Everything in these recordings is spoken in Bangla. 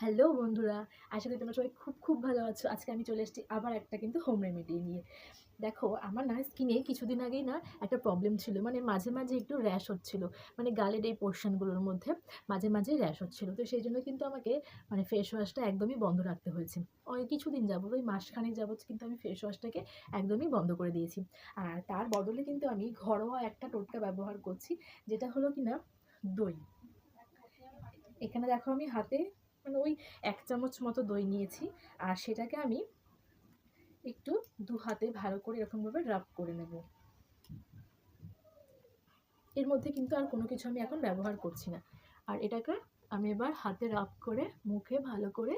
হ্যালো বন্ধুরা, আশা করি তোমরা সবাই খুব খুব ভালো আছো। আজকে আমি চলে এসেছি আবার একটা কিন্তু হোম রেমেডি নিয়ে। দেখো, আমার না স্কিনে কিছুদিন আগেই না একটা প্রবলেম ছিল মানে মাঝে মাঝে একটু র্যাশ হচ্ছিল মানে গালের এই পোর্শনগুলোর মধ্যে মাঝে মাঝে র্যাশ হচ্ছিল। তো সেই জন্য কিন্তু আমাকে মানে ফেস ওয়াশটা একদমই বন্ধ রাখতে হয়েছে। অনেক কিছুদিন যাবত, ওই মাসখানেক যাবত কিন্তু আমি ফেস ওয়াশটাকে একদমই বন্ধ করে দিয়েছি। আর তার বদলে কিন্তু আমি ঘরোয়া একটা টোটকা ব্যবহার করছি, যেটা হলো কি না দই। এখানে দেখো আমি হাতে মানে ওই এক চামচ মতো দই নিয়েছি, আর সেটাকে আমি একটু দু হাতে ভালো করে এরকমভাবে রাব করে নেব। এর মধ্যে কিন্তু আর কোনো কিছু আমি এখন ব্যবহার করছি না। আর এটাকে আমি এবার হাতে রাব করে মুখে ভালো করে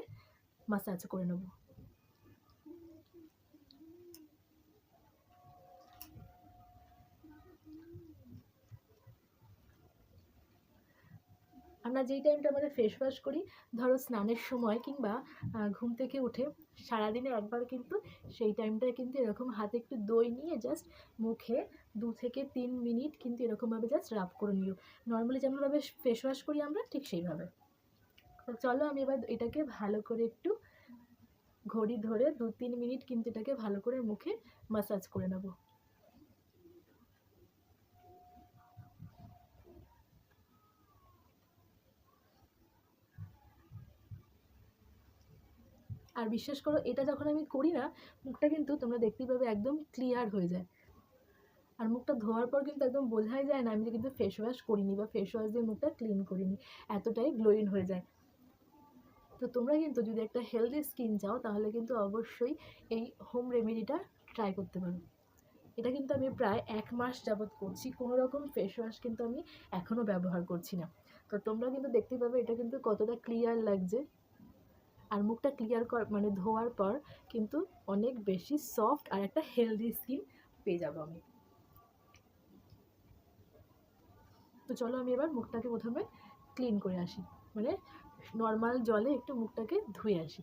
মাসাজ করে নেব। আমরা যেই টাইমটা আমাদের ফেস ওয়াশ করি, ধরো স্নানের সময় কিংবা ঘুম থেকে উঠে সারাদিনে একবার কিন্তু সেই টাইমটায় কিন্তু এরকম হাতে একটু দই নিয়ে জাস্ট মুখে দু থেকে তিন মিনিট কিন্তু এরকমভাবে জাস্ট রাব করে নিও। নর্মালি যেমনভাবে ফেস ওয়াশ করি আমরা, ঠিক সেইভাবে। চলো আমি এবার এটাকে ভালো করে একটু ঘড়ি ধরে দু তিন মিনিট কিন্তু এটাকে ভালো করে মুখে মাসাজ করে নেব। আর বিশ্বাস করো, এটা যখন আমি করি না, মুখটা কিন্তু তোমরা দেখতেই পাবে একদম ক্লিয়ার হয়ে যায়। আর মুখটা ধোয়ার পর কিন্তু একদম বোঝাই যায় না, আমি কিন্তু ফেস ওয়াশ করিনি বা ফেস ওয়াশ দিয়ে মুখটা ক্লিন করিনি, এতটাই গ্লোয়িং হয়ে যায়। তো তোমরা কিন্তু যদি একটা হেলদি স্কিন চাও, তাহলে কিন্তু অবশ্যই এই হোম রেমেডিটা ট্রাই করতে পারো। এটা কিন্তু আমি প্রায় এক মাস যাবৎ করছি, কোনো রকম ফেস ওয়াশ কিন্তু আমি এখনও ব্যবহার করছি না। তো তোমরা কিন্তু দেখতে পাবে, এটা কিন্তু কতটা ক্লিয়ার লাগছে। আর মুখটা ক্লিয়ার কর মানে ধোয়ার পর কিন্তু অনেক বেশি সফট আর একটা হেলদি স্কিন পেয়ে যাব আমি। তো চলো আমি এবার মুখটাকে প্রথমে ক্লিন করে আসি। মানে নর্মাল জলে একটু মুখটাকে ধুয়ে আসি।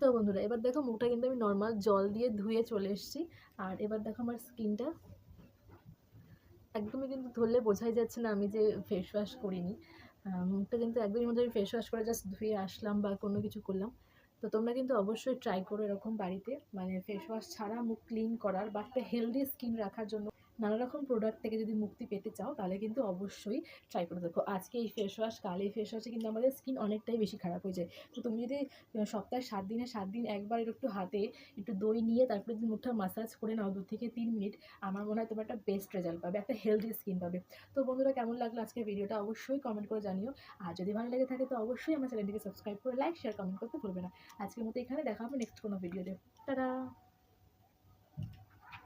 তো বন্ধুরা, এবার দেখো মুখটা কিন্তু আমি নর্মাল জল দিয়ে ধুয়ে চলে এসেছি। আর এবার দেখো আমার স্কিনটা একদমই কিন্তু ধরলে বোঝাই যাচ্ছে না আমি যে ফেস ওয়াশ করিনি। মুখটা কিন্তু একদমই মধ্যে আমি ফেস ওয়াশ করে জাস্ট ধুয়ে আসলাম বা কোনো কিছু করলাম। তো তোমরা কিন্তু অবশ্যই ট্রাই করো এরকম বাড়িতে। মানে ফেস ওয়াশ ছাড়া মুখ ক্লিন করার বা একটা হেলদি স্কিন রাখার জন্য। নানা রকম প্রোডাক্ট থেকে যদি মুক্তি পেতে চাও, তাহলে কিন্তু অবশ্যই ট্রাই করে দেখো। আজকে এই ফেস ওয়াশ কাল এই ফেস ওয়াশে কিন্তু আমাদের স্কিন অনেকটাই বেশি খারাপ হয়ে যায়। তো তুমি যদি সপ্তাহে সাত দিনে, সাত দিন একবার একটু হাতে একটু দই নিয়ে তারপরে যদি মুখটা মাসাজ করে নাও দু থেকে তিন মিনিট আমার মনে হয় তোমার একটা বেস্ট রেজাল্ট পাবে, একটা হেলদি স্কিন পাবে। তো বন্ধুরা, কেমন লাগল আজকে ভিডিওটা অবশ্যই কমেন্ট করে জানিও। আর যদি ভালো লেগে থাকে, তো অবশ্যই আমার চ্যানেলটিকে সাবস্ক্রাইব করে লাইক শেয়ার কমেন্ট করতে ভুলবে না। আজকের মতো এখানে দেখা হবে নেক্সট কোনো ভিডিওতে তারা